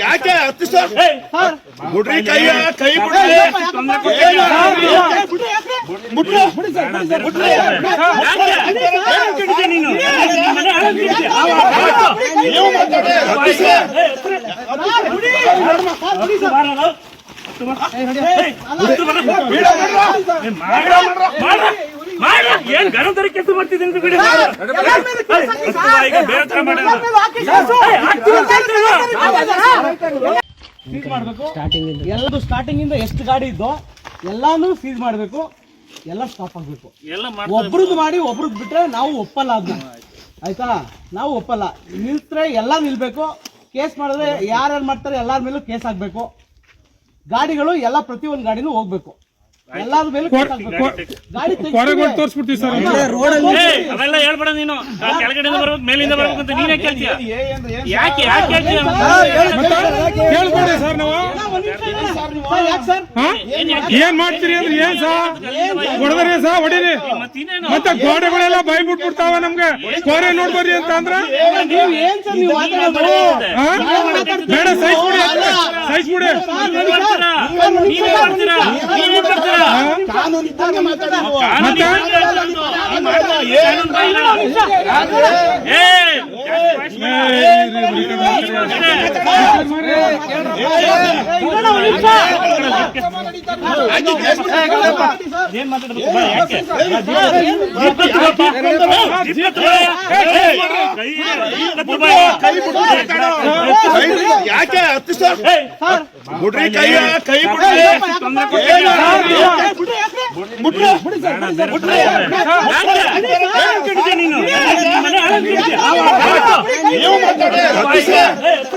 ಯಾಕೆ ಹತ್ತು ಸರ್ ಬಿಡ್ರಿ ಕೈಯ ಕೈ ಬಿಡ್ರಿ ನೀವು ಸಾವಿರ ಏನ್ ಕೆಲಸ ಮಾಡ್ತಿದ್ದೀನಿ ಬಿಡಿ ಈಗ ಬೇರೆ ತರ ಮಾಡಿ ಸೀಸ್ ಮಾಡಬೇಕು. ಎಲ್ಲದು ಸ್ಟಾರ್ಟಿಂಗ್ ಇಂದ ಎಷ್ಟು ಗಾಡಿ ಇದ್ದೋ ಎಲ್ಲಾನು ಸೀಸ್ ಮಾಡಬೇಕು. ಎಲ್ಲ ಸ್ಟಾಪ್ ಆಗ್ಬೇಕು. ಎಲ್ಲ ಒಬ್ರದ್ದು ಮಾಡಿ ಒಬ್ರದ್ದು ಬಿಟ್ರೆ ನಾವು ಒಪ್ಪಲ್ಲ ಅದನ್ನ ಆಯ್ತಾ? ನಾವು ಒಪ್ಪಲ್ಲ. ನಿಲ್ತ್ರೆ ಎಲ್ಲ ನಿಲ್ಬೇಕು. ಕೇಸ್ ಮಾಡಿದ್ರೆ ಯಾರ್ಯಾರು ಮಾಡ್ತಾರೆ ಎಲ್ಲಾರ ಮೇಲೂ ಕೇಸ್ ಆಗ್ಬೇಕು ಗಾಡಿಗಳು ಎಲ್ಲ ಪ್ರತಿಯೊಂದು ಗಾಡಿನೂ ಹೋಗ್ಬೇಕು. ಎಲ್ಲಾರ ಮೇಲೂ ತೋರಿಸ್ಬಿಡ್ತೀವಿ ಸರ್ ಅವೆಲ್ಲ ಹೇಳ್ಬೇಡ ನೀನು. ಕೆಳಗಡೆಯಿಂದ ಬರ್ಬೇಕು ಮೇಲಿಂದ ಬರ್ಬೇಕು ಅಂತ ನೀನೇ ಕೇಳ್ತೀಯ? ಯಾಕೆ ಯಾಕೆ ಕೇಳ್ಬೇಡಿ ಸರ್ ನಾವು? ಏನ್ ಮಾಡ್ತೀರಿ ಅಂದ್ರೆ ಏನ್ ಸರ್? ಹೊಡೆದ್ರಿ ಸಾ ಹೊಡೀರಿ ಮತ್ತೆ ಗೋಡೆಗಳೆಲ್ಲ ಬೈ ಬಿಟ್ಬಿಡ್ತಾವ ನಮ್ಗೆ ಕೋರೆ ನೋಡ್ಬರ್ರಿ ಅಂತ ಅಂದ್ರೆ? ಬೇಡ ಸೈಜ್ ಬಿಡಿ ಸೈಜ್ ಬಿಡಿ ನೀವೇ ಮಾಡ್ತೀರಾ ನೀವೇ ಮಾಡ್ತೀರಾ ನೀವೇ ಮಾಡ್ತೀರಾ ಕಾನೂನು ಇದ್ದಂಗೆ ಮಾತಾಡಿ ಮತ್ತೆ? ಯಾಕೆ? ಹತ್ತು ಸರ್ ಬುಡ್ರಿ ಕೈ. ಕೈ ಬಿಡ್ರಿ ಬುಡ್ರಿ ಬಿಡ್ರಿ ಕೈಯ ಕೈ ಬಿಡ್ರಿ ಮುಟ್ರು ಮುಟ್ರಿ ಯಾಕೆ? ಏನ್ ಕಡಿದೆ ತರ ಮನೆ ಹಾಳಾಗ್ ಕಡಿದ್ಯಾ? ನೀವು ಮಾತಾಡಿ ಹತ್ತು ಸಾವಿರ ಏ, ಹತ್ತು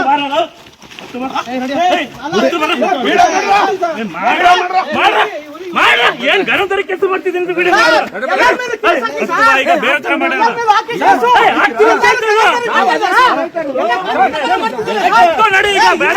ಬಾರಲ್ಲ? ಹತ್ತು ಬಾ. ಏಯ್, ಹತ್ತು ಬಾ. ಏ, ಮಾಡ್ರ, ಮಾಡ್ರ, ಮಾಡ್ರ. ಏನ್ ಕೆಲಸ ಮಾಡ್ತಿದ್ದೀನಿ ಬಿಡಿ ಈಗ ಬೇರೆ ತರ ಈಗ ಬೇಡ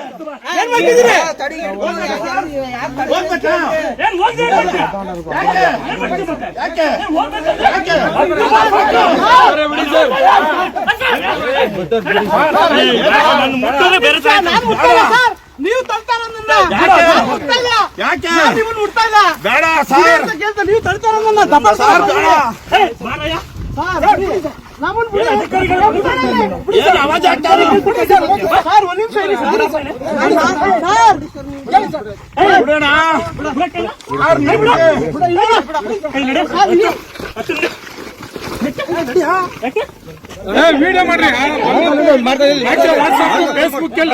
ನೀವು ತಳ್ತಾರ ಯಾಕೆ? ನೀವು ಹುಡ್ತಾ ಇಲ್ಲ. ಬೇಡ ಸರ್. ನೀವು ತಳ್ತಾರ ನನ್ನ ದಪ್ಪ ಸರ್ ಬೇಡ ವಿಡಿಯೋ ಮಾಡ್ರಿ. ಫೇಸ್ಬುಕ್ ಎಲ್ಲ?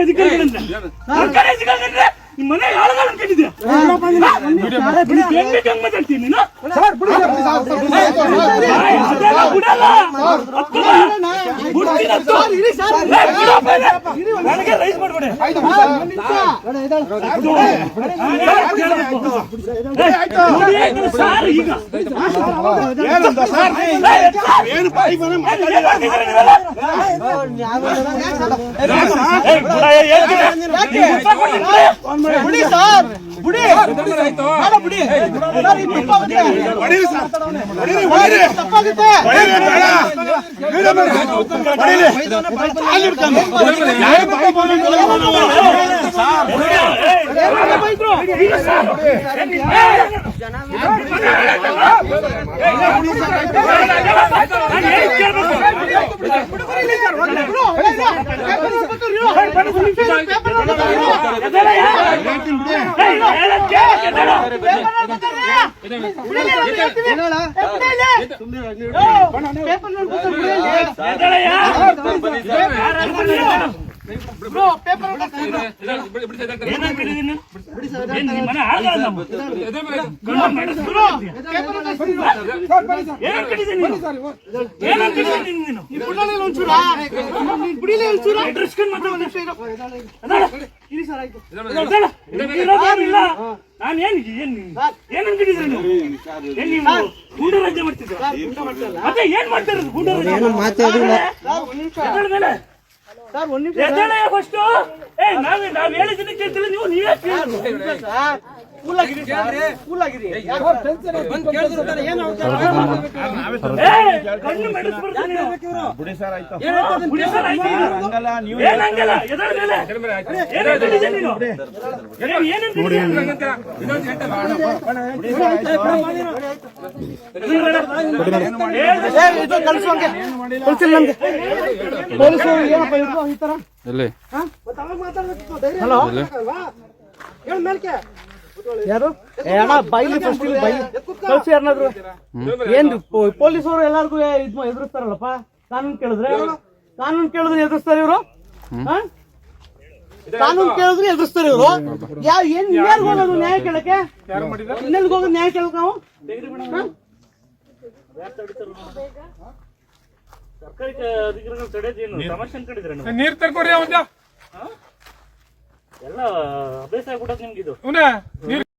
ಅಧಿಕಾರಿಗಳಿಂದ? ಮನೆ ಆಳುಗಳನ್ನ ಕಡಿದೆ ಹೆಂಗ್ ಮಾತಾಡ್ತೀನಿ ನೀನು. ನನಗೆ ರೈಸ್ ಮಾಡ್ಬೇಡಿ ಸಾರ್ ಈಗ ಏನು ಬಿಡಿ ಸರ್ ಬಿಡಿ ಬೇಡ ಬಿಡಿ ಸರ್, ಇದು ತಪ್ಪಾಗುತ್ತೆ. ತಪ್ಪಾಗುತ್ತೆ. ಬಿಡು, ಬಿಡು, ಬಿಡು. ಪೇಪರ್ ಓದ್ಬೇಕಾದ್ರೆ ಇರು. ಪೇಪರ್ ಓದ್ಬೇಕಾದ್ರೆ ಇರು. ಸುಮ್ಮನೆ ಅದಾಳ. ಅದಾಳ. ಇರೋದೇನಿಲ್ಲ. ನಾನ್? ಏನ್ ಏನ್ ಏನ್ ಅನ್ಕೊಂಡಿದ್ರಿ ನೀವು ಗೂಂಡ ರಾಜ್ಯ ಮಾಡ್ತಿದ್ರ ಮತ್ತೆ ಏನ್ ಮಾಡ್ತಾ ಇರೋದು ಗೂಂಡ ರಾಜ್ಯ ಎದ್ದೇಳ ಮೇಲೆ. ಸರ್ ಒಂದ್ ನಿಮಿಷ ಎದ್ದೇಳ ಫಸ್ಟ್ ಏ ನಾವೇ ನಾವ್ ಹೇಳಿದ್ದನ್ನ ಕೇಳ್ತಿಲ್ಲ ನೀವು? ನೀವೇ ಕೇಳಿದ್ರು ಸರ್ ಕೂಲ್ ಆಗಿರಿ ಕೂಲ್ ಆಗಿರಿ ಏ ಕಣ್ಣು ಮೆಡಿಸ್ಬಿಡ್ತೀನಿ ನೀನು. ಬುಡಿ ಸರ್ ಆಯ್ತು. ಏನ್ ಹಂಗಲ್ಲ? ಎದ್ದೇಳ ಮೇಲೆ. ಏನ್ ಅನ್ಕೊಂಡಿದ್ದೆ ನೀನು ಏನ್ ಏನ್ ಅನ್ಕೊಂಡಿದ್ದೆ? ಏ, ಬುಡಿ ಸರ್ ಹಂಗೆ. ಯಾರು? ಅಣ್ಣ ಬೈಲಿ ಫಸ್ಟ್ ಬೈಲಿ ಕಳ್ಸಿ ಯಾರನ್ನಾದ್ರು ಏನ್ ಪೊಲೀಸರು ಎಲ್ಲಾರ್ಗು ಎದುರಿಸ್ತಾರಲ್ಲಪ್ಪ? ಕಾನೂನು ಕೇಳಿದ್ರೆ? ಕಾನೂನು ಕೇಳಿದ್ರೆ ಎದುರಿಸ್ತಾರೆ ಇವರು? ಕಾನೂನ್ ಕೇಳಿದ್ರೆ ಎದುರಿಸ್ತಾರೆ ಇವರು. ಯಾವ ಏನ್ ಇನ್ಯಾರ್ಗ್ ಹೋಗೋದು ನ್ಯಾಯ ಕೇಳಕ್ಕೆ? ಇನ್ನೆಲ್ಗ್ ಹೋಗೋದು ನ್ಯಾಯ ಕೇಳಕ್ ನಾವು? ನೀರ್ ತರ್ಕೊಡ್ರಿ ಎಲ್ಲ ಅಭ್ಯಾಸ ಆಗ್ಬಿಟ್ಟದ್ ನಿಮ್ಗೆ ಇದು